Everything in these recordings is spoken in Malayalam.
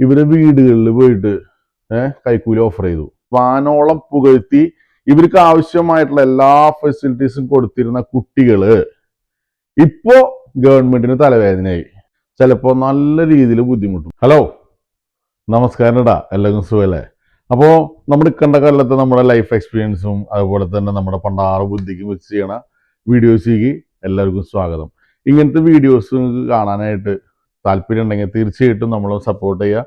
ഇവരെ വീടുകളിൽ പോയിട്ട് ഏഹ് കൈക്കൂലി ഓഫർ ചെയ്തു. വാനോളം പുകഴ്ത്തി ഇവർക്ക് ആവശ്യമായിട്ടുള്ള എല്ലാ ഫെസിലിറ്റീസും കൊടുത്തിരുന്ന കുട്ടികൾ ഇപ്പോ ഗവൺമെന്റിന് തലവേദനയായി. ചിലപ്പോ നല്ല രീതിയിൽ ബുദ്ധിമുട്ടും. ഹലോ നമസ്കാരം ഇടാ എല്ലാവർക്കും സുഖല്ലേ? അപ്പോൾ നമ്മൾ കണ്ട കാലത്ത് നമ്മുടെ ലൈഫ് എക്സ്പീരിയൻസും അതുപോലെ തന്നെ നമ്മുടെ പണ്ടാറ് ബുദ്ധിക്കും വെച്ച് ചെയ്യണ വീഡിയോസിലേക്ക് എല്ലാവർക്കും സ്വാഗതം. ഇങ്ങനത്തെ വീഡിയോസ് നിങ്ങൾക്ക് കാണാനായിട്ട് താല്പര്യം ഉണ്ടെങ്കിൽ തീർച്ചയായിട്ടും നമ്മൾ സപ്പോർട്ട് ചെയ്യുക.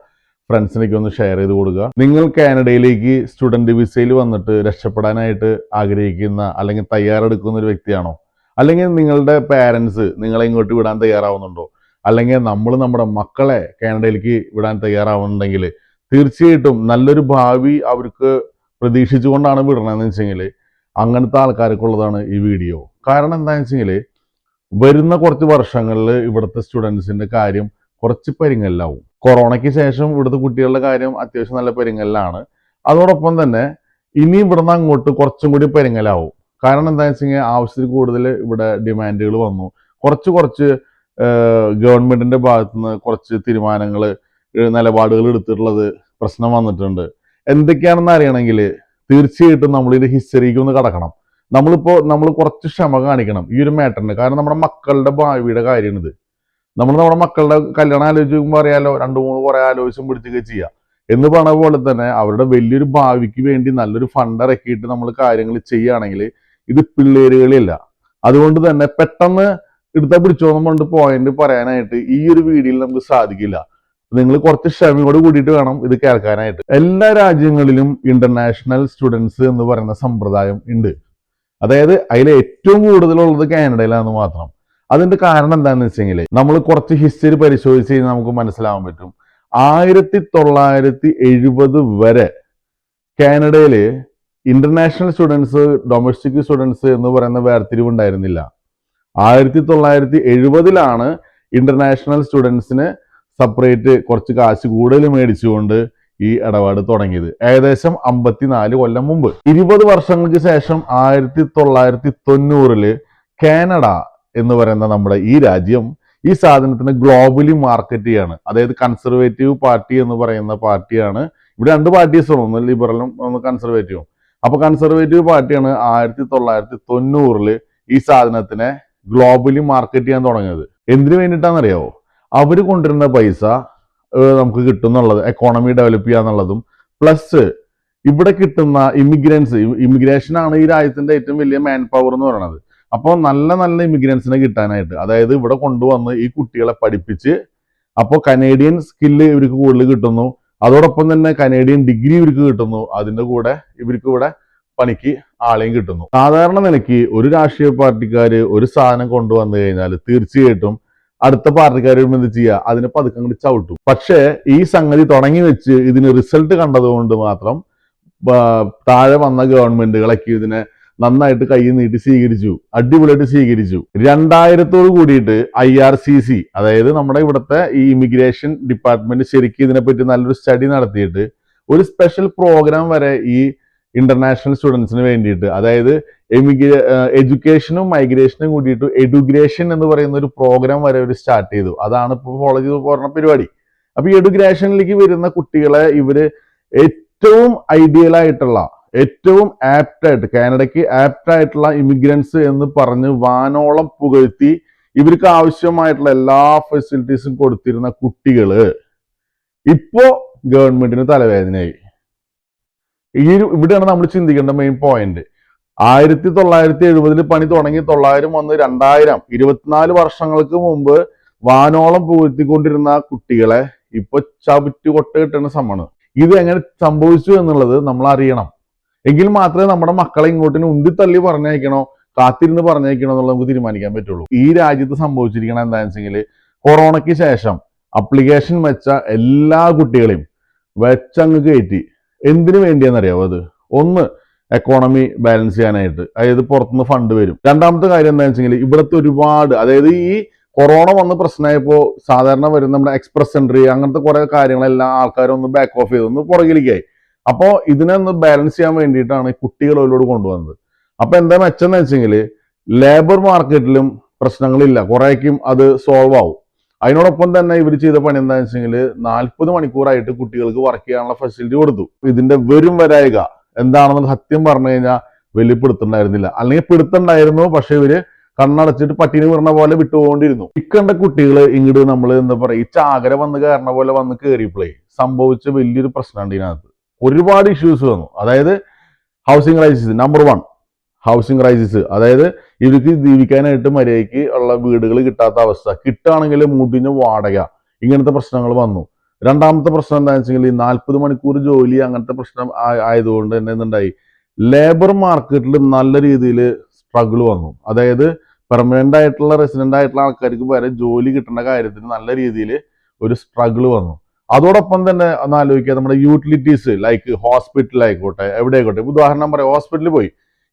ഫ്രണ്ട്സിനൊക്കെ ഒന്ന് ഷെയർ ചെയ്ത് കൊടുക്കുക. നിങ്ങൾ കാനഡയിലേക്ക് സ്റ്റുഡന്റ് വിസയിൽ വന്നിട്ട് രക്ഷപ്പെടാനായിട്ട് ആഗ്രഹിക്കുന്ന അല്ലെങ്കിൽ തയ്യാറെടുക്കുന്ന ഒരു വ്യക്തിയാണോ? അല്ലെങ്കിൽ നിങ്ങളുടെ പാരൻസ് നിങ്ങളെ ഇങ്ങോട്ട് വിടാൻ തയ്യാറാവുന്നുണ്ടോ? അല്ലെങ്കിൽ നമ്മൾ നമ്മുടെ മക്കളെ കാനഡയിലേക്ക് വിടാൻ തയ്യാറാവുന്നുണ്ടെങ്കിൽ തീർച്ചയായിട്ടും നല്ലൊരു ഭാവി അവർക്ക് പ്രതീക്ഷിച്ചുകൊണ്ടാണ് വിടണമെന്ന് വെച്ചെങ്കിൽ അങ്ങനത്തെ ആൾക്കാർക്കുള്ളതാണ് ഈ വീഡിയോ കാരണം എന്താണെന്ന് വെച്ചെങ്കിൽ വരുന്ന കുറച്ച് വർഷങ്ങളിൽ ഇവിടുത്തെ സ്റ്റുഡൻസിന്റെ കാര്യം കുറച്ച് പരിങ്ങല്ലാവും. കൊറോണയ്ക്ക് ശേഷം ഇവിടുത്തെ കുട്ടികളുടെ കാര്യം അത്യാവശ്യം നല്ല പരിങ്ങലാണ് അതോടൊപ്പം തന്നെ ഇനി ഇവിടുന്ന് അങ്ങോട്ട് കുറച്ചും കൂടി പരിങ്ങലാവും. കാരണം എന്താണെന്ന് വെച്ച് കഴിഞ്ഞാൽ ആവശ്യത്തിൽ കൂടുതൽ ഇവിടെ ഡിമാൻഡുകൾ വന്നു. കുറച്ച് കുറച്ച് ഗവൺമെന്റിന്റെ ഭാഗത്തുനിന്ന് കുറച്ച് തീരുമാനങ്ങൾ നിലപാടുകൾ എടുത്തിട്ടുള്ളത് പ്രശ്നം വന്നിട്ടുണ്ട്. എന്തൊക്കെയാണെന്ന് അറിയണമെങ്കിൽ തീർച്ചയായിട്ടും ഇത് ഹിസ്റ്ററിക്ക് ഒന്ന് കടക്കണം. നമ്മളിപ്പോ നമ്മൾ കുറച്ച് ക്ഷമ കാണിക്കണം. ഈ ഒരു മാറ്ററിന് കാരണം നമ്മുടെ മക്കളുടെ ഭാവിയുടെ കാര്യമാണിത്. നമ്മൾ നമ്മുടെ മക്കളുടെ കല്യാണം ആലോചിക്കുമ്പോൾ അറിയാലോ രണ്ടു മൂന്ന് കുറെ ആലോചിച്ചും പിടിച്ചൊക്കെ ചെയ്യാം. എന്ന് പറഞ്ഞ പോലെ തന്നെ അവരുടെ വലിയൊരു ഭാവിക്ക് വേണ്ടി നല്ലൊരു ഫണ്ട് ഇറക്കിയിട്ട് നമ്മൾ കാര്യങ്ങൾ ചെയ്യുകയാണെങ്കിൽ ഇത് പിള്ളേരുകളില്ല അതുകൊണ്ട് തന്നെ പെട്ടെന്ന് എടുത്താൽ പിടിച്ചോന്നും കൊണ്ട് പോയിന്റ് പറയാനായിട്ട് ഈ ഒരു വീഡിയോയിൽ നമുക്ക് സാധിക്കില്ല. നിങ്ങൾ കുറച്ച് ക്ഷമയോട് കൂടിയിട്ട് വേണം ഇത് കേൾക്കാനായിട്ട്. എല്ലാ രാജ്യങ്ങളിലും ഇന്റർനാഷണൽ സ്റ്റുഡൻസ് എന്ന് പറയുന്ന സമ്പ്രദായം ഉണ്ട്. അതായത് അതിൽ ഏറ്റവും കൂടുതലുള്ളത് കാനഡയിലാണെന്ന് മാത്രം. അതിന്റെ കാരണം എന്താണെന്ന് വെച്ചെങ്കിൽ നമ്മൾ കുറച്ച് ഹിസ്റ്ററി പരിശോധിച്ച് കഴിഞ്ഞാൽ നമുക്ക് മനസ്സിലാവാൻ പറ്റും. ആയിരത്തി തൊള്ളായിരത്തി എഴുപത് വരെ കാനഡയിൽ ഇന്റർനാഷണൽ സ്റ്റുഡൻസ് ഡൊമസ്റ്റിക് സ്റ്റുഡൻസ് എന്ന് പറയുന്ന വേർതിരിവ് ഉണ്ടായിരുന്നില്ല. ആയിരത്തി തൊള്ളായിരത്തി എഴുപതിലാണ് ഇന്റർനാഷണൽ സ്റ്റുഡൻസിന് സെപ്പറേറ്റ് കുറച്ച് കാശ് കൂടുതൽ മേടിച്ചുകൊണ്ട് ഈ ഇടപാട് തുടങ്ങിയത്. ഏകദേശം അമ്പത്തിനാല് കൊല്ലം മുമ്പ്. ഇരുപത് വർഷങ്ങൾക്ക് ശേഷം ആയിരത്തി തൊള്ളായിരത്തി തൊണ്ണൂറിൽ കാനഡ എന്ന് പറയുന്ന നമ്മുടെ ഈ രാജ്യം ഈ സാധനത്തിന് ഗ്ലോബലി മാർക്കറ്റ് ചെയ്യാണ്. അതായത് കൺസർവേറ്റീവ് പാർട്ടി എന്ന് പറയുന്ന പാർട്ടിയാണ്. ഇവിടെ രണ്ട് പാർട്ടീസ് ഉണ്ട് ഒന്ന് ലിബറലും ഒന്ന് കൺസർവേറ്റീവും അപ്പൊ കൺസർവേറ്റീവ് പാർട്ടിയാണ് ആയിരത്തി തൊള്ളായിരത്തി തൊണ്ണൂറിൽ ഈ സാധനത്തിനെ ഗ്ലോബലി മാർക്കറ്റ് ചെയ്യാൻ തുടങ്ങിയത്. എന്തിനു വേണ്ടിയിട്ടാണെന്നറിയാവോ? അവർ കൊണ്ടിരുന്ന പൈസ നമുക്ക് കിട്ടും എന്നുള്ളത് എക്കോണമി ഡെവലപ്പ് ചെയ്യുക എന്നുള്ളതും. പ്ലസ് ഇവിടെ കിട്ടുന്ന ഇമിഗ്രൻസ് ഇമിഗ്രേഷൻ ആണ് ഈ രാജ്യത്തിന്റെ ഏറ്റവും വലിയ മാൻ പവർ എന്ന് പറയുന്നത് അപ്പോൾ നല്ല നല്ല ഇമിഗ്രൻസിനെ കിട്ടാനായിട്ട് അതായത് ഇവിടെ കൊണ്ടുവന്ന് ഈ കുട്ടികളെ പഠിപ്പിച്ച് അപ്പോൾ കനേഡിയൻ സ്കില്ല് ഇവർക്ക് കൂടുതൽ കിട്ടുന്നു. അതോടൊപ്പം തന്നെ കനേഡിയൻ ഡിഗ്രി ഇവർക്ക് കിട്ടുന്നു. അതിന്റെ കൂടെ ഇവർക്ക് ഇവിടെ പണിക്ക് ആളെയും കിട്ടുന്നു. സാധാരണ നിലയ്ക്ക് ഒരു രാഷ്ട്രീയ പാർട്ടിക്കാർ ഒരു സാധനം കൊണ്ടുവന്നു കഴിഞ്ഞാൽ തീർച്ചയായിട്ടും അടുത്ത പാർട്ടിക്കാർ വരുമ്പോൾ എന്ത് ചെയ്യുക അതിനെ പതുക്കെ അങ്ങോട്ട് ചവിട്ടും. പക്ഷേ ഈ സംഗതി തുടങ്ങി വെച്ച് ഇതിന് റിസൾട്ട് കണ്ടതുകൊണ്ട് മാത്രം താഴെ വന്ന ഗവൺമെന്റുകളൊക്കെ ഇതിനെ നന്നായിട്ട് കൈ നീട്ടി സ്വീകരിച്ചു. അടിപൊളിയായിട്ട് സ്വീകരിച്ചു. രണ്ടായിരത്തോട് കൂടിയിട്ട് ഐ ആർ സി സി അതായത് നമ്മുടെ ഇവിടുത്തെ ഈ ഇമിഗ്രേഷൻ ഡിപ്പാർട്ട്മെന്റ് ശരിക്കും ഇതിനെപ്പറ്റി നല്ലൊരു സ്റ്റഡി നടത്തിയിട്ട് ഒരു സ്പെഷ്യൽ പ്രോഗ്രാം വരെ ഈ ഇന്റർനാഷണൽ സ്റ്റുഡൻസിന് വേണ്ടിയിട്ട്. അതായത് എമിഗ്രേ എഡ്യൂക്കേഷനും മൈഗ്രേഷനും കൂടിയിട്ട് എഡ്യൂഗ്രേഷൻ എന്ന് പറയുന്ന ഒരു പ്രോഗ്രാം വരെ അവർ സ്റ്റാർട്ട് ചെയ്തു. അതാണ് ഇപ്പോൾ ഫോളോ ചെയ്ത് പോകുന്ന പരിപാടി. അപ്പോൾ ഈ എഡ്യൂഗ്രേഷനിലേക്ക് വരുന്ന കുട്ടികളെ ഇവർ ഏറ്റവും ഐഡിയൽ ആയിട്ടുള്ള ഏറ്റവും ആപ്റ്റായിട്ട് കാനഡയ്ക്ക് ആപ്റ്റായിട്ടുള്ള ഇമിഗ്രൻസ് എന്ന് പറഞ്ഞ് വാനോളം പുകഴ്ത്തി ഇവർക്ക് ആവശ്യമായിട്ടുള്ള എല്ലാ ഫെസിലിറ്റീസും കൊടുത്തിരുന്ന കുട്ടികൾ ഇപ്പോ ഗവൺമെന്റിന് തലവേദനയായി. ഈ ഇവിടെയാണ് നമ്മൾ ചിന്തിക്കേണ്ട മെയിൻ പോയിന്റ് ആയിരത്തി തൊള്ളായിരത്തി എഴുപതിൽ പണി തുടങ്ങി തൊള്ളായിരം വന്ന് രണ്ടായിരം. ഇരുപത്തിനാല് വർഷങ്ങൾക്ക് മുമ്പ് വാനോളം പൂഴ്ത്തിക്കൊണ്ടിരുന്ന കുട്ടികളെ ഇപ്പൊ ചവിറ്റ് കൊട്ട കിട്ടുന്ന സമമാണ്. ഇത് എങ്ങനെ സംഭവിച്ചു എന്നുള്ളത് നമ്മൾ അറിയണം. എങ്കിൽ മാത്രമേ നമ്മുടെ മക്കളെ ഇങ്ങോട്ടിന് ഉന്തിത്തള്ളി പറഞ്ഞയക്കണോ കാത്തിരുന്ന് പറഞ്ഞയക്കണോ എന്നുള്ളത് നമുക്ക് തീരുമാനിക്കാൻ പറ്റുള്ളൂ. ഈ രാജ്യത്ത് സംഭവിച്ചിരിക്കണം എന്താണെന്ന് വെച്ചെങ്കിൽ കൊറോണയ്ക്ക് ശേഷം അപ്ലിക്കേഷൻ വെച്ച എല്ലാ കുട്ടികളെയും വെച്ചങ്ങ് കയറ്റി എന്തിനു വേണ്ടിയാണെന്നറിയാവോ അത്? ഒന്ന് എക്കോണമി ബാലൻസ് ചെയ്യാനായിട്ട്. അതായത് പുറത്തുനിന്ന് ഫണ്ട് വരും. രണ്ടാമത്തെ കാര്യം എന്താണെന്ന് വെച്ചെങ്കിൽ ഇവിടുത്തെ ഒരുപാട് അതായത് ഈ കൊറോണ വന്ന് പ്രശ്നമായപ്പോൾ സാധാരണ വരുന്ന നമ്മുടെ എക്സ്പ്രസ് എൻട്രി അങ്ങനത്തെ കുറെ കാര്യങ്ങളെല്ലാം ആൾക്കാരൊന്ന് ബാക്ക് ഓഫ് ചെയ്ത് ഒന്ന് പുറകിലേക്കായി. അപ്പോൾ ഇതിനെ ഒന്ന് ബാലൻസ് ചെയ്യാൻ വേണ്ടിയിട്ടാണ് അതിലോട് കൊണ്ടുവന്നത്. അപ്പോൾ എന്താ മെച്ചം എന്ന് വെച്ചെങ്കിൽ ലേബർ മാർക്കറ്റിലും പ്രശ്നങ്ങളില്ല. കുറേക്കും അത് സോൾവ് ആവും. അതിനോടൊപ്പം തന്നെ ഇവർ ചെയ്ത പണി എന്താണെന്ന് വെച്ചെങ്കിൽ നാൽപ്പത് മണിക്കൂറായിട്ട് കുട്ടികൾക്ക് വർക്ക് ചെയ്യാനുള്ള ഫെസിലിറ്റി കൊടുത്തു. ഇതിന്റെ വെറും വരായിക. എന്താണെന്ന് സത്യം പറഞ്ഞു കഴിഞ്ഞാൽ വലിയ പിടുത്തുണ്ടായിരുന്നില്ല അല്ലെങ്കിൽ പിടുത്തുണ്ടായിരുന്നു പക്ഷെ ഇവർ കണ്ണടച്ചിട്ട് പട്ടിണി പറഞ്ഞ പോലെ വിട്ടുപോകൊണ്ടിരുന്നു ഇക്കണ്ട കുട്ടികൾ ഇങ്ങോട്ട് നമ്മൾ എന്താ പറയുക ഈ ചാകര വന്ന് കയറണ പോലെ വന്ന് കയറിയപ്പോഴേ സംഭവിച്ച വലിയൊരു പ്രശ്നമുണ്ട് ഇതിനകത്ത്. ഒരുപാട് ഇഷ്യൂസ് വന്നു. അതായത് housing crisis number one housing crisis അതായത് ഇവർക്ക് ജീവിക്കാനായിട്ട് മര്യാദയ്ക്ക് ഉള്ള വീടുകൾ കിട്ടാത്ത അവസ്ഥ. കിട്ടുകയാണെങ്കിൽ മുടിഞ്ഞ വാടക. ഇങ്ങനത്തെ പ്രശ്നങ്ങൾ വന്നു. രണ്ടാമത്തെ പ്രശ്നം എന്താണെന്ന് വെച്ചെങ്കിൽ ഈ നാൽപ്പത് മണിക്കൂർ ജോലി അങ്ങനത്തെ പ്രശ്നം ആയതുകൊണ്ട് തന്നെ എന്തുണ്ടായി? ലേബർ മാർക്കറ്റിൽ നല്ല രീതിയിൽ സ്ട്രഗിൾ വന്നു. അതായത് പെർമനന്റ് ആയിട്ടുള്ള റെസിഡന്റ് ആയിട്ടുള്ള ആൾക്കാർക്ക് വരെ ജോലി കിട്ടുന്ന കാര്യത്തിന് നല്ല രീതിയിൽ ഒരു സ്ട്രഗിൾ വന്നു. അതോടൊപ്പം തന്നെ ഒന്ന് ആലോചിക്കുക. നമ്മുടെ യൂട്ടിലിറ്റീസ് ലൈക്ക് ഹോസ്പിറ്റൽ ആയിക്കോട്ടെ എവിടെ ആയിക്കോട്ടെ ഉദാഹരണം പറയാം. ഹോസ്പിറ്റലിൽ പോയി.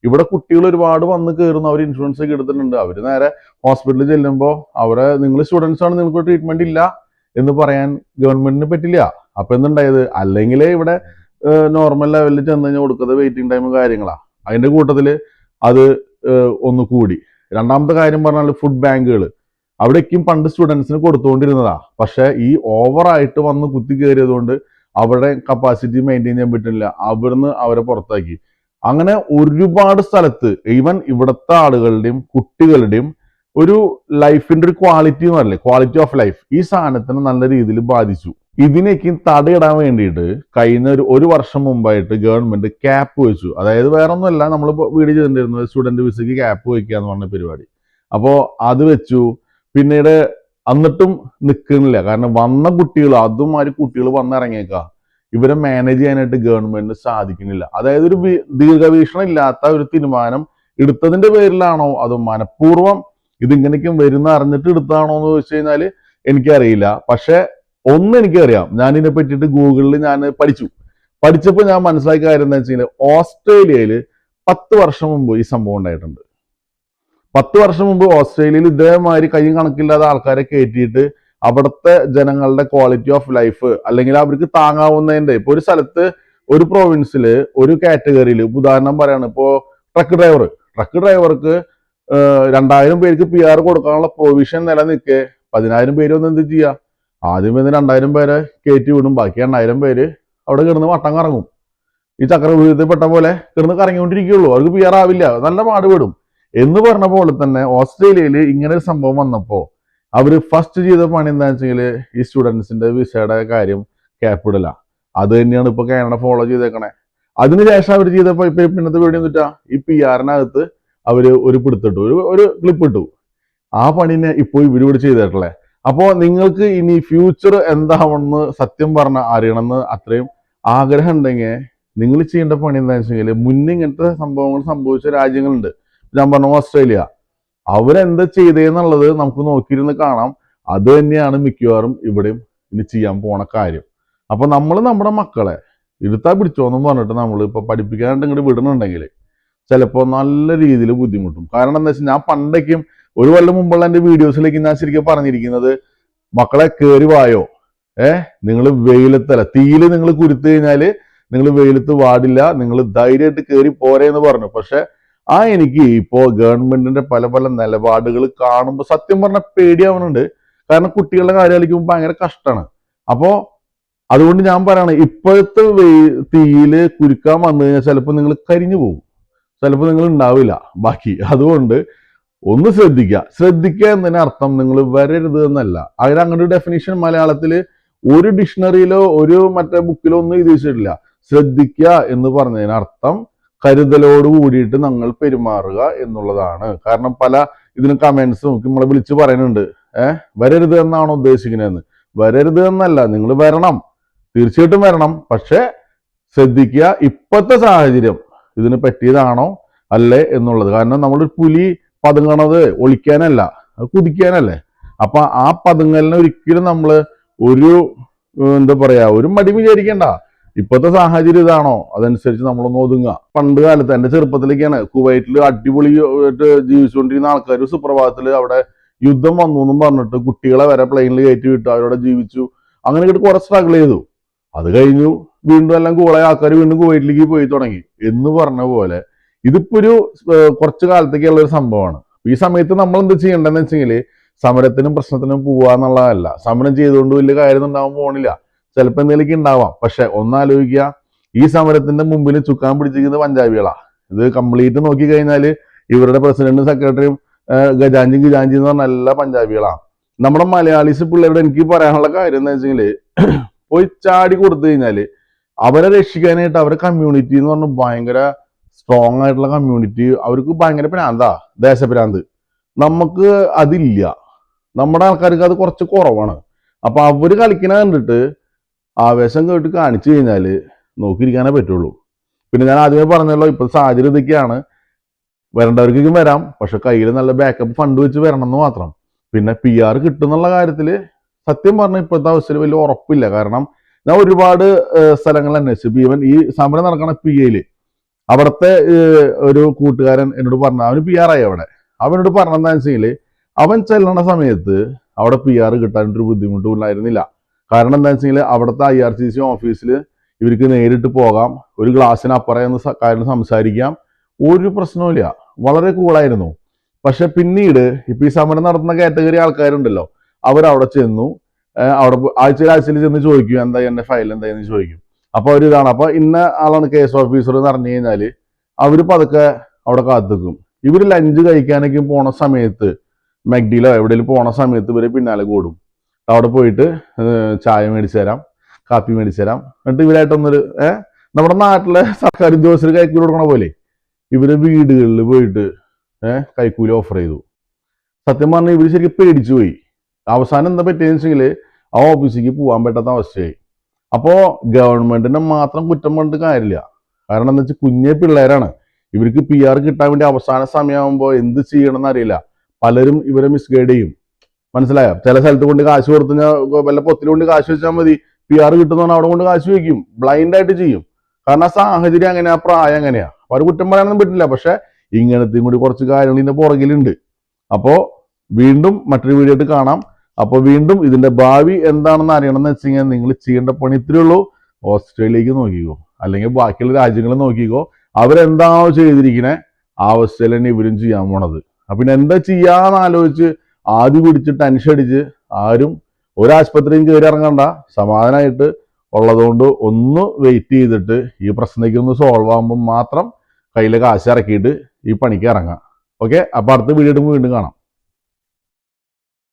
ഇവിടെ കുട്ടികൾ ഒരുപാട് വന്ന് കയറുന്നു അവർ ഇൻഷുറൻസ് ഒക്കെ എടുത്തിട്ടുണ്ട്. അവർ നേരെ ഹോസ്പിറ്റലിൽ ചെല്ലുമ്പോൾ അവരെ നിങ്ങൾ സ്റ്റുഡൻസ് ആണ് നിങ്ങൾക്ക് ട്രീറ്റ്മെന്റ് ഇല്ല എന്ന് പറയാൻ ഗവൺമെന്റിന് പറ്റില്ല. അപ്പൊ എന്തുണ്ടായത്? അല്ലെങ്കിൽ ഇവിടെ നോർമൽ ലെവലിൽ ചെന്ന് കഴിഞ്ഞാൽ കൊടുക്കുന്നത് വെയിറ്റിംഗ് ടൈം കാര്യങ്ങളാ. അതിന്റെ കൂട്ടത്തിൽ അത് ഒന്ന് കൂടി. രണ്ടാമത്തെ കാര്യം പറഞ്ഞാൽ ഫുഡ് ബാങ്കുകൾ അവിടേക്കും പണ്ട് സ്റ്റുഡൻസിന് കൊടുത്തുകൊണ്ടിരുന്നതാ പക്ഷെ ഈ ഓവറായിട്ട് വന്ന് കുത്തി കയറിയത് കൊണ്ട് അവരുടെ കപ്പാസിറ്റി മെയിന്റെയിൻ ചെയ്യാൻ പറ്റുന്നില്ല. അവിടുന്ന് അവരെ പുറത്താക്കി. അങ്ങനെ ഒരുപാട് സ്ഥലത്ത് ഈവൻ ഇവിടുത്തെ ആളുകളുടെയും കുട്ടികളുടെയും ഒരു ലൈഫിന്റെ ഒരു ക്വാളിറ്റി എന്ന് പറയില്ലേ ക്വാളിറ്റി ഓഫ് ലൈഫ് ഈ സാധനത്തിന് നല്ല രീതിയിൽ ബാധിച്ചു. ഇതിനേക്ക് തടയിടാൻ വേണ്ടിയിട്ട് കഴിഞ്ഞ ഒരു ഒരു വർഷം മുമ്പായിട്ട് ഗവൺമെന്റ് ക്യാപ്പ് വെച്ചു. അതായത് വേറെ ഒന്നുമല്ല നമ്മൾ വീഡിയോ ചെയ്തിട്ടുണ്ടായിരുന്നത് സ്റ്റുഡന്റ് വിസയ്ക്ക് ക്യാപ്പ് വയ്ക്കുക എന്ന് പറഞ്ഞ പരിപാടി. അപ്പോൾ അത് വെച്ചു. പിന്നീട് എന്നിട്ടും നിൽക്കുന്നില്ല കാരണം വന്ന കുട്ടികൾ അതുമാതിരി കുട്ടികൾ വന്നിറങ്ങിയേക്ക. ഇവരെ മാനേജ് ചെയ്യാനായിട്ട് ഗവൺമെന്റിന് സാധിക്കുന്നില്ല. അതായത് ഒരു ദീർഘവീക്ഷണം ഇല്ലാത്ത ഒരു തീരുമാനം എടുത്തതിന്റെ പേരിലാണോ അതോ മനഃപൂർവം ഇതിങ്ങനെയൊക്കെയും വരുന്ന അറിഞ്ഞിട്ട് എടുത്താണോ എന്ന് ചോദിച്ചു കഴിഞ്ഞാൽ എനിക്കറിയില്ല. പക്ഷെ ഒന്ന് എനിക്കറിയാം. ഞാൻ ഇതിനെ പറ്റിയിട്ട് ഗൂഗിളിൽ ഞാൻ പഠിച്ചു. പഠിച്ചപ്പോൾ ഞാൻ മനസ്സിലാക്കിയ കാര്യം എന്താ വെച്ച് കഴിഞ്ഞാൽ ഓസ്ട്രേലിയയിൽ പത്ത് വർഷം മുമ്പ് ഈ സംഭവം ഉണ്ടായിട്ടുണ്ട്. പത്ത് വർഷം മുമ്പ് ഓസ്ട്രേലിയയിൽ ഇതേമാതിരി കയ്യും കണക്കില്ലാതെ ആൾക്കാരെ കയറ്റിയിട്ട് അവിടുത്തെ ജനങ്ങളുടെ ക്വാളിറ്റി ഓഫ് ലൈഫ് അല്ലെങ്കിൽ അവർക്ക് താങ്ങാവുന്നതിന്റെ ഇപ്പൊ ഒരു സ്ഥലത്ത് ഒരു പ്രോവിൻസിൽ ഒരു കാറ്റഗറിയിൽ ഉദാഹരണം പറയാണ് ഇപ്പോ ട്രക്ക് ഡ്രൈവർ ട്രക്ക് ഡ്രൈവർക്ക് രണ്ടായിരം പേർക്ക് പി ആർ കൊടുക്കാനുള്ള പ്രൊവിഷൻ നിലനിൽക്കെ. പതിനായിരം പേര് ഒന്ന് എന്ത് ചെയ്യുക ആദ്യം വന്ന് രണ്ടായിരം പേരെ കയറ്റി വിടും. ബാക്കി എണ്ണായിരം പേര് അവിടെ കിടന്ന് വട്ടം കറങ്ങും. ഈ ചക്രവ്യൂഹത്തിൽ പെട്ട പോലെ കിടന്ന് കറങ്ങിക്കൊണ്ടിരിക്കുകയുള്ളൂ. അവർക്ക് പി ആർ ആവില്ല. നല്ല പാടുപെടും. എന്ന് പറഞ്ഞ പോലെ തന്നെ ഓസ്ട്രേലിയയിൽ ഇങ്ങനെ ഒരു സംഭവം വന്നപ്പോ അവർ ഫസ്റ്റ് ചെയ്ത പണി എന്താണെന്ന് വെച്ചെങ്കിൽ ഈ സ്റ്റുഡൻസിന്റെ വിസയുടെ കാര്യം ക്യാപ്പ് അത് തന്നെയാണ് ഇപ്പൊ കാനഡ ഫോളോ ചെയ്തേക്കണേ. അതിനുശേഷം അവർ ചെയ്ത പിന്നത്തെ വീട് എന്നിട്ടാ ഈ പി ആറിനകത്ത് അവർ ഒരു പിടുത്തിട്ടു. ഒരു ഒരു ക്ലിപ്പ് ഇട്ടു. ആ പണിനെ ഇപ്പോൾ ഇവർ ഇവിടെ ചെയ്തിട്ടുള്ളേ. അപ്പോ നിങ്ങൾക്ക് ഇനി ഫ്യൂച്ചർ എന്താവണമെന്ന് സത്യം പറഞ്ഞ അറിയണമെന്ന് അത്രയും ആഗ്രഹം ഉണ്ടെങ്കിൽ നിങ്ങൾ ചെയ്യേണ്ട പണി എന്താണെന്ന് വെച്ചെങ്കിൽ മുന്നേ ഇങ്ങനത്തെ സംഭവങ്ങൾ സംഭവിച്ച രാജ്യങ്ങളുണ്ട്. ഞാൻ പറഞ്ഞു ഓസ്ട്രേലിയ. അവരെന്താ ചെയ്തെന്നുള്ളത് നമുക്ക് നോക്കിയിരുന്ന് കാണാം. അത് തന്നെയാണ് മിക്കവാറും ഇവിടെയും ഇനി ചെയ്യാൻ പോണ കാര്യം. അപ്പൊ നമ്മൾ നമ്മുടെ മക്കളെ ഇരുത്താ പിടിച്ചോന്നും പറഞ്ഞിട്ട് നമ്മൾ ഇപ്പൊ പഠിപ്പിക്കാനായിട്ട് ഇങ്ങോട്ട് വിടണുണ്ടെങ്കിൽ ചിലപ്പോൾ നല്ല രീതിയിൽ ബുദ്ധിമുട്ടും. കാരണം എന്താ വെച്ചാൽ ഞാൻ പണ്ടേക്കും ഒരു കൊല്ലം മുമ്പുള്ള എന്റെ വീഡിയോസിലേക്ക് ഞാൻ ശരിക്കും പറഞ്ഞിരിക്കുന്നത് മക്കളെ കയറി വായോ? ഏ? നിങ്ങൾ വെയിലത്തല്ല. തീയിൽ നിങ്ങൾ കുരുത്തു കഴിഞ്ഞാൽ നിങ്ങൾ വെയിലത്ത് വാടില്ല. നിങ്ങൾ ധൈര്യമായിട്ട് കയറി പോരെ എന്ന് പറഞ്ഞു. പക്ഷെ ആ എനിക്ക് ഇപ്പോ ഗവൺമെന്റിന്റെ പല പല നിലപാടുകൾ കാണുമ്പോൾ സത്യം പറഞ്ഞാൽ പേടിയാവുന്നുണ്ട്. കാരണം കുട്ടികളുടെ കാര്യം കളിക്കുമ്പോൾ ഭയങ്കര കഷ്ടമാണ് അപ്പോ അതുകൊണ്ട് ഞാൻ പറയണ ഇപ്പോഴത്തെ തീയിൽ കുരുക്കാൻ വന്നു കഴിഞ്ഞാൽ ചിലപ്പോൾ നിങ്ങൾ കരിഞ്ഞു പോകും ചിലപ്പോൾ നിങ്ങൾ ഉണ്ടാവില്ല ബാക്കി. അതുകൊണ്ട് ഒന്ന് ശ്രദ്ധിക്കുക ശ്രദ്ധിക്കുക എന്നതിന് അർത്ഥം നിങ്ങൾ വരരുത് എന്നല്ല. അതിന് അങ്ങനെ ഒരു ഡെഫിനേഷൻ മലയാളത്തിൽ ഒരു ഡിക്ഷണറിയിലോ ഒരു മറ്റേ ബുക്കിലോ ഒന്നും എഴുതി വെച്ചിട്ടില്ല. ശ്രദ്ധിക്കുക എന്ന് പറഞ്ഞതിന് അർത്ഥം കരുതലോട് കൂടിയിട്ട് ഞങ്ങൾ പെരുമാറുക എന്നുള്ളതാണ്. കാരണം പല ഇതിന് കമന്റ്സ് നമുക്ക് നമ്മളെ വിളിച്ച് പറയുന്നുണ്ട്. ഏഹ് വരരുത് എന്നാണ് ഉദ്ദേശിക്കുന്നതെന്ന്? വരരുത് എന്നല്ല നിങ്ങൾ വരണം. തീർച്ചയായിട്ടും വരണം. പക്ഷെ ശ്രദ്ധിക്കുക ഇപ്പോഴത്തെ സാഹചര്യം ഇതിന് പറ്റിയതാണോ അല്ലേ എന്നുള്ളത്. കാരണം നമ്മൾ പുലി പതുങ്ങണത് ഒളിക്കാനല്ല അത് കുതിക്കാനല്ലേ. അപ്പൊ ആ പതുങ്ങലിനെ ഒരിക്കലും നമ്മൾ ഒരു എന്താ പറയാ ഒരു മടി വിചാരിക്കണ്ട. ഇപ്പോഴത്തെ സാഹചര്യം ഇതാണോ? അതനുസരിച്ച് നമ്മളൊന്ന് ഒതുങ്ങുക. പണ്ട് കാലത്ത് എന്റെ ചെറുപ്പത്തിലേക്കാണ് കുവൈറ്റിൽ അടിപൊളി ആയിട്ട് ജീവിച്ചുകൊണ്ടിരുന്ന ആൾക്കാർ സുപ്രഭാതത്തിൽ അവിടെ യുദ്ധം വന്നു എന്നും പറഞ്ഞിട്ട് കുട്ടികളെ വരെ പ്ലെയിനിൽ കയറ്റി വിട്ടു. അവരോടെ ജീവിച്ചു. അങ്ങനെ കേട്ട് കുറെ സ്ട്രഗിൾ ചെയ്തു. അത് കഴിഞ്ഞു. വീണ്ടും എല്ലാം കൂളായ ആൾക്കാർ വീണ്ടും കുവൈറ്റിലേക്ക് പോയി തുടങ്ങി. എന്ന് പറഞ്ഞ പോലെ ഇതിപ്പോ ഒരു കുറച്ച് കാലത്തേക്കുള്ള ഒരു സംഭവമാണ്. ഈ സമയത്ത് നമ്മൾ എന്ത് ചെയ്യേണ്ടതെന്ന് വെച്ചെങ്കിൽ സമരത്തിനും പ്രശ്നത്തിനും പോവാന്നുള്ളതല്ല. സമരം ചെയ്തുകൊണ്ട് വലിയ കാര്യം ഉണ്ടാവാൻ പോണില്ല. ചിലപ്പോൾ എന്തെങ്കിലുമൊക്കെ ഉണ്ടാവാം. പക്ഷെ ഒന്നാലോചിക്കുക ഈ സമരത്തിന്റെ മുമ്പിൽ ചുക്കാൻ പിടിച്ചിരിക്കുന്നത് പഞ്ചാബികളാ. ഇത് കംപ്ലീറ്റ് നോക്കി കഴിഞ്ഞാൽ ഇവരുടെ പ്രസിഡന്റും സെക്രട്ടറിയും ഗജാഞ്ചി ഗജാഞ്ചി എന്ന് പറഞ്ഞ എല്ലാ പഞ്ചാബികളാണ് നമ്മുടെ മലയാളീസ് പിള്ളേരോട് എനിക്ക് പറയാനുള്ള കാര്യം എന്ന് വെച്ചാൽ പോയി ചാടി കൊടുത്തു കഴിഞ്ഞാൽ അവരെ രക്ഷിക്കാനായിട്ട് അവരെ കമ്മ്യൂണിറ്റി എന്ന് പറഞ്ഞ ഭയങ്കര സ്ട്രോങ് ആയിട്ടുള്ള കമ്മ്യൂണിറ്റി അവർക്ക് ഭയങ്കര പ്രാന്താ ദേശഭ്രാന്ത് നമുക്ക് അതില്ല. നമ്മുടെ ആൾക്കാർക്ക് അത് കുറച്ച് കുറവാണ്. അപ്പൊ അവർ കളിക്കണ കണ്ടിട്ട് ആവേശം കേട്ട് കാണിച്ചു കഴിഞ്ഞാൽ നോക്കിയിരിക്കാനേ പറ്റുള്ളൂ. പിന്നെ ഞാൻ ആദ്യമേ പറഞ്ഞല്ലോ ഇപ്പം സാഹചര്യം ഇതൊക്കെയാണ്. വരേണ്ടവർക്കും വരാം പക്ഷെ കയ്യിൽ നല്ല ബാക്കപ്പ് ഫണ്ട് വെച്ച് വരണം എന്ന് മാത്രം. പിന്നെ പി ആർ കിട്ടുന്നുള്ള കാര്യത്തിൽ സത്യം പറഞ്ഞ ഇപ്പോഴത്തെ അവസ്ഥയിൽ വലിയ ഉറപ്പില്ല. കാരണം ഞാൻ ഒരുപാട് സ്ഥലങ്ങൾ അന്വേഷിച്ചു. ഈവൻ ഈ സമരം നടക്കണ പി എയിൽ അവിടുത്തെ ഒരു കൂട്ടുകാരൻ എന്നോട് പറഞ്ഞു അവന് പി ആർ ആയി അവിടെ. അവനോട് പറഞ്ഞെന്താണെന്ന് വെച്ചെങ്കിൽ അവൻ ചെല്ലണ സമയത്ത് അവിടെ പി ആർ കിട്ടാനൊരു ബുദ്ധിമുട്ടും ഉണ്ടായിരുന്നില്ല. കാരണം എന്താ വെച്ചെങ്കിൽ അവിടുത്തെ ഐ ആർ സി സി ഓഫീസിൽ ഇവർക്ക് നേരിട്ട് പോകാം ഒരു ഗ്ലാസ്സിന് അപ്പുറം എന്ന് കാര്യം സംസാരിക്കാം. ഒരു പ്രശ്നവുമില്ല വളരെ കൂളായിരുന്നു പക്ഷെ പിന്നീട് ഇപ്പൊ ഈ സമരം നടത്തുന്ന കാറ്റഗറി ആൾക്കാരുണ്ടല്ലോ അവരവിടെ ചെന്നു. അവിടെ ആഴ്ചയിൽ ആഴ്ചയിൽ ചെന്ന് ചോദിക്കും എന്താ എന്റെ ഫയൽ എന്തായെന്ന് ചോദിക്കും. അപ്പോൾ അവർ ഇതാണ് അപ്പോൾ ഇന്ന ആളാണ് കേസ് ഓഫീസർ എന്ന് പറഞ്ഞു കഴിഞ്ഞാൽ അവർ പതുക്കെ അവിടെ കാത്തുക്കും. ഇവർ ലഞ്ച് കഴിക്കാനൊക്കെ പോണ സമയത്ത് മെഗ്ഡിയിലോ എവിടെയെങ്കിലും പോണ സമയത്ത് ഇവർ പിന്നാലെ കൂടും. അവിടെ പോയിട്ട് ചായ മേടിച്ചു തരാം കാപ്പി മേടിച്ചു തരാം. എന്നിട്ട് ഇവരായിട്ടൊന്നൊരു ഏഹ് നമ്മുടെ നാട്ടിലെ സർക്കാർ ഉദ്യോഗസ്ഥർ കൈക്കൂലി കൊടുക്കണ പോലെ ഇവർ വീടുകളിൽ പോയിട്ട് ഏഹ് കൈക്കൂലി ഓഫർ ചെയ്തു. സത്യം പറഞ്ഞാൽ ഇവർ ശരിക്കും പേടിച്ചു പോയി. അവസാനം എന്താ പറ്റിയെന്ന് വെച്ചെങ്കിൽ ആ ഓഫീസിലേക്ക് പോകാൻ പറ്റാത്ത അവസ്ഥയായി. അപ്പോ ഗവൺമെന്റിനെ മാത്രം കുറ്റം പറഞ്ഞിട്ട് കാര്യമില്ല. കാരണം എന്താ വെച്ചാൽ കുഞ്ഞെ പിള്ളേരാണ്. ഇവർക്ക് പി ആർ കിട്ടാൻ വേണ്ടി അവസാന സമയമാകുമ്പോൾ എന്ത് ചെയ്യണമെന്ന് അറിയില്ല. പലരും ഇവരെ മിസ്ഗൈഡ് ചെയ്യും. മനസ്സിലായോ? ചില സ്ഥലത്ത് കൊണ്ട് കാശ് കൊടുത്തു കഴിഞ്ഞാൽ വല്ല പൊത്തിൽ കൊണ്ട് കാശ് വെച്ചാൽ മതി. പി ആർ കിട്ടുന്നവണ് അവിടെ കൊണ്ട് കാശ് വയ്ക്കും ബ്ലൈൻഡ് ആയിട്ട് ചെയ്യും. കാരണം ആ സാഹചര്യം അങ്ങനെയാ പ്രായം അങ്ങനെയാ അവർ കുറ്റം പറയാനൊന്നും പറ്റില്ല. പക്ഷെ ഇങ്ങനത്തെയും കൂടി കുറച്ച് കാര്യങ്ങൾ ഇതിന്റെ പുറകിലുണ്ട്. അപ്പോ വീണ്ടും മറ്റൊരു വീഡിയോ ആയിട്ട് കാണാം. അപ്പൊ വീണ്ടും ഇതിന്റെ ഭാവി എന്താണെന്ന് അറിയണമെന്ന് വെച്ച് കഴിഞ്ഞാൽ നിങ്ങൾ ചെയ്യേണ്ട പണി ഇത്രയേ ഉള്ളൂ. ഓസ്ട്രേലിയക്ക് നോക്കിക്കോ. അല്ലെങ്കിൽ ബാക്കിയുള്ള രാജ്യങ്ങൾ നോക്കിക്കോ. അവരെന്താണോ ചെയ്തിരിക്കുന്നത് ആ അവസ്ഥയിൽ തന്നെ ഇവരും ചെയ്യാൻ പോണത്. അപ്പൊ പിന്നെ എന്താ ചെയ്യാന്ന് ആലോചിച്ച് ആദ്യം പിടിച്ചിട്ട് അടിച്ച് ആരും ഒരാശുപത്രിയും കയറി ഇറങ്ങണ്ട. സമാധാനമായിട്ട് ഉള്ളതുകൊണ്ട് ഒന്ന് വെയിറ്റ് ചെയ്തിട്ട് ഈ പ്രശ്നത്തേക്ക് ഒന്ന് സോൾവ് ആകുമ്പോൾ മാത്രം കയ്യിലെ കാശ് ഇറക്കിയിട്ട് ഈ പണിക്ക് ഇറങ്ങാം. ഓക്കെ അപ്പോൾ അടുത്ത വീഡിയോ വീണ്ടും കാണാം.